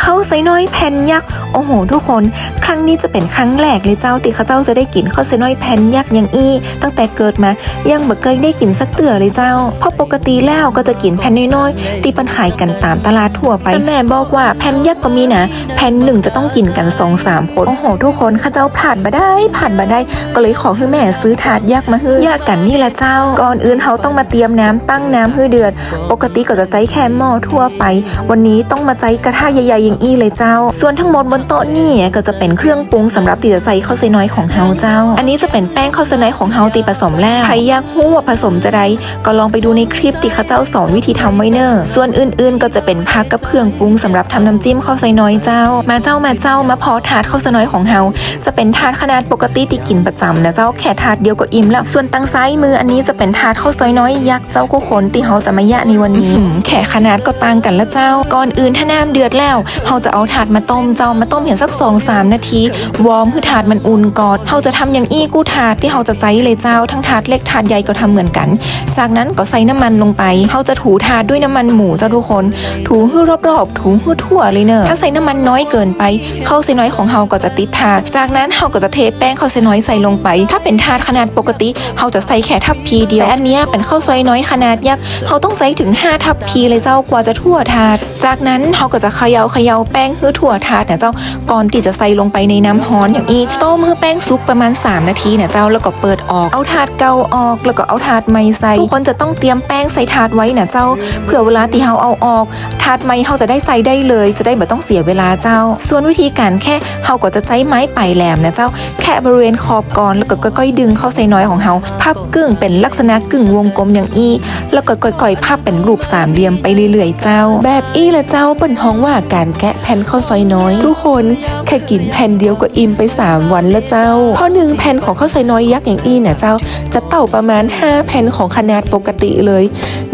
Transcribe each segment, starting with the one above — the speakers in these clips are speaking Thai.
ข้าวไซน้อยแผ่นยักษ์ โอ้โห ทุกคน ครั้งนี้จะเป็นครั้งแรกเลยเจ้าติข้าเจ้าจะได้กินข้าวไซน้อยแผ่นยักษ์ย่างอี้ ตั้งแต่เกิดมายังบ่เคยได้กินสักเตือเลยเจ้า เพราะปกติแล้วก็จะกินแผ่นน้อยๆตีปันขายกันตามตลาดทั่วไปแต่แม่บอกว่าแผ่นยักษ์ก็มีนะ แผ่นหนึ่งจะต้องกินกันสองสามคนโอ้โห ทุกคนข้าเจ้าผ่านมาได้ผ่านมาได้ ก็เลยขอให้แม่ซื้อถาดยักษ์มาฮื้อยากกันนี่แหละเจ้า ก่อนอื่นเขาต้องมาเตรียมน้ำตั้งน้ำฮื้อเดือด ปกติก็จะใจแค่หม้อทั่วไป วันนี้ต้องมาใจกระทะใหญ่ๆย่างอี้เลยเจ้า ส่วนทั้งหมดบนโต๊ะนี่ก็จะเป็นเครื่องปรุงสำหรับตีจะใส่ข้าวไซน้อยของเฮาเจ้า อันนี้จะเป็นแป้งข้าวไซน้อยของเฮาตีผสมแล้วใครอยากรู้ว่าผสมจะใดก็ลองไปดูในคลิปติข้าเจ้าสอนวิธีทำไว้เนอะส่วนอื่นๆ ก็จะเป็นผักกับเครื่องปรุงสำหรับทำน้ำจิ้มข้าวไซน้อยเจ้า มาเจ้ามาเจ้ามาพอถาดข้าวไซน้อยของเฮาจะเป็นถาดขนาดปกติที่กินประจำนะเจ้าแค่ถาดเดียวก็อิ่มแล้วส่วนตังซ้ายมืออันนี้จะเป็นถาดข้าวซอยน้อยยักษ์เจ้าก็ขนที่เฮาจะมายะในวันนี้แค่ขนาดก็ต่างกันละเจ้า ก่อนอื่นถ้าน้ำเดือดแล้วเฮาจะเอาถาดมาต้มเจ้ามาต้มเพียงสัก2องสามนาที วอร์มคือถาดมันอุ่นก่อนเฮาจะทำอย่างอี้กู้ถาดที่เฮาจะใจเลยเจ้าทั้งถาดเล็กถาดใหญ่ก็ทำเหมือนกัน จากนั้นก็ใส่น้ำมันลงไปเฮาจะถูถาดด้วยน้ำมันหมูเจ้าทุกคน ถูให้รอบๆ ถูให้ทั่วเลยเนอะถ้าใส่น้ำมันน้อยเกินไปข้าวเส้นน้อยของเฮาก็จะติดถาด จากนั้นเฮาก็จะเทแป้งข้าวเส้นน้อยใส่ลงไป ถ้าเป็นถาดขนาดปกติเฮาจะใส่แค่ทัพพีเดียวแต่อันนี้เป็นข้าวซอยน้อยขนาดยักษ์เฮาต้องใจถึง 5 ทัพพีเลยเจ้ากว่าจะทั่วถาด จากนั้นเฮาก็จะเขย่าเขย่าแป้งให้ทั่วถาดนะเจ้าก่อนที่จะใส่ลงไปในน้ำฮ้อนอย่างนี้ต้มให้แป้งสุกประมาณ 3 นาทีเนะเจ้าแล้วก็เปิดออก เอาถาดเก่าออก แล้วก็เอาถาดใหม่ใส่ทุกคนจะต้องเตรียมแป้งใส่ถาดไว้นะเจ้าเผื่อเวลาที่เฮาเอาออกถาดใหม่เฮาจะได้ใส่ได้เลย จะได้ไม่ต้องเสียเวลาเจ้า ส่วนวิธีการแค่เฮาก็จะใช้ไม้ไปแหลมนะเจ้า แค่บริเวณขอบก่อนแล้วก็ค่อยๆดึงเข้าใส่น้อยของเฮาพับกึ่งเป็นลักษณะกึ่งวงกลมอย่างอี้แล้วก็ค่อยๆพับเป็นรูปสามเหลี่ยมไปเรื่อยๆเจ้า แบบอี้ละเจ้าเปิ้นฮ้องว่าการแกะแผ่นข้าวซอยน้อยทุกคนแค่กินแผ่นเดียวก็อิ่มไป 3 วันละเจ้า เพราะหนึ่งแผ่นของข้าวซอยน้อยยักษ์อย่างอี้เนี่ยเจ้า จะเต่าประมาณ 5 แผ่นของขนาดปกติเลย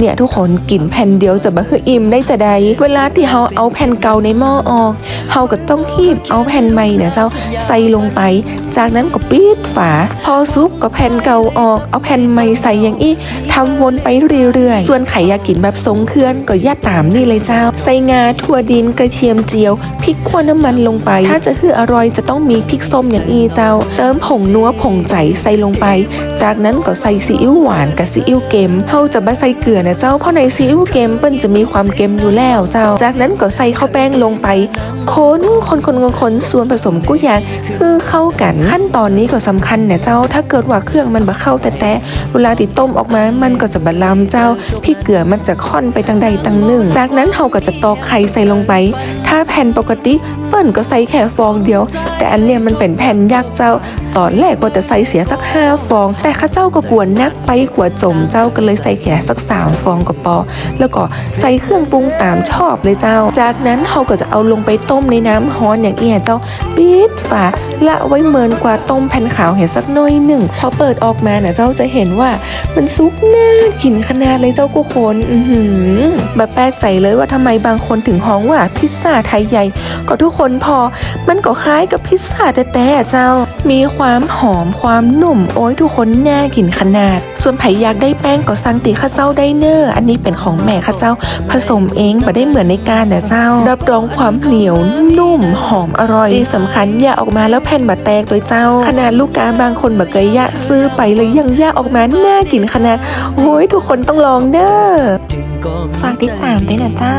เนี่ยทุกคนกินแผ่นเดียวจะบ่คืออิ่มได้จะใดเวลาที่เฮาเอาแผ่นเก่าในหม้อออกเฮาก็ต้องหีบเอาแผ่นใหม่เนี่ยเจ้าใส่ลงไป จากนั้นก็ปิดฝา พอซุปก็แผ่นเก่าออก เอาแผ่นใหม่ใส่อย่างอี้ทำวนไปเรื่อยๆ ส่วนไข่ยากินแบบทรงเคลื่อนก็ย่าตามนี่เลยเจ้า ใส่งาถั่วดินกระเทียมเจียวพริกขั่วน้ำมันลงไป ถ้าจะคืออร่อยจะต้องมีพริกส้มอย่างอีเจ้า เติมผงนัวผงใจใส่ลงไป จากนั้นก็ใส่ซีอิ๊วหวานกับซีอิ๊วเค็มเฮาจะบ่ใส่เกลือนะเจ้าเพราะในซีอิ๊วเค็มเปิ้นจะมีความเค็มอยู่แล้วเจ้า จากนั้นก็ใส่ข้าวแป้งลงไปคนคนคนคนคนส่วนผสมกุ้ยางคือเข้ากันขั้นตอนนี้ก็สำคัญเนี่ยเจ้า ถ้าเกิดว่าเครื่องมันบ่เข้าแต่แต่เวลาติต้มออกมามันก็จะบะลำเจ้าพี่เกลือมันจะค่อนไปทางใดทางหนึ่ง จากนั้นเราก็จะตอกไข่ใส่ลงไป ถ้าแผ่นปกติเปิ้นก็ใส่แค่ฟองเดียว แต่อันเนี้ยมันเป็นแผ่นยักเจ้า ตอนแรกว่าจะใส่เสียสักห้าฟอง แต่ข้าเจ้าก็กวนนักไปกว่าจมเจ้าก็เลยใส่แค่สักสามฟองก็พอแล้วก็ใส่เครื่องปรุงตามชอบเลยเจ้า จากนั้นเราก็จะเอาลงไปต้มในน้ำฮ้อนอย่างเอียเจ้าปิดฝาละไว้เหมือนกว่าต้มแผ่นขาวเห็นสักน้อยหนึ่งพอเปิดออกมาเน่ะเจ้าจะเห็นว่ามันซุกน่ากินขนาดเลยเจ้ากุคนอือหือแบบแปลกใจเลยว่าทำไมบางคนถึงฮ้องว่าพิซซ่าไทยใหญ่ก็ทุกคนพอมันก็คล้ายกับพิซซ่าแต่แต่เจ้า มีความหอมความนุ่มโอ้ยทุกคนน่ากินขนาด ส่วนไผ่อยากได้แป้งก็สั่งตีข้าเจ้าได้เนอร์อันนี้เป็นของแม่ข้าเจ้า ผสมเองไม่ได้เหมือนในการนะเจ้า รับรองความเหนียวนุ่มหอมอร่อยที่สำคัญอย่าออกมาแล้วแผ่นบะแตกโดยเจ้า ขนาดลูกค้าบางคนบะเกยยะซื้อไปเลยยังย่าออกมาน่ากินขนาดโอ้ยทุกคนต้องลองเด้อฝากติดตามด้วยนะเจ้า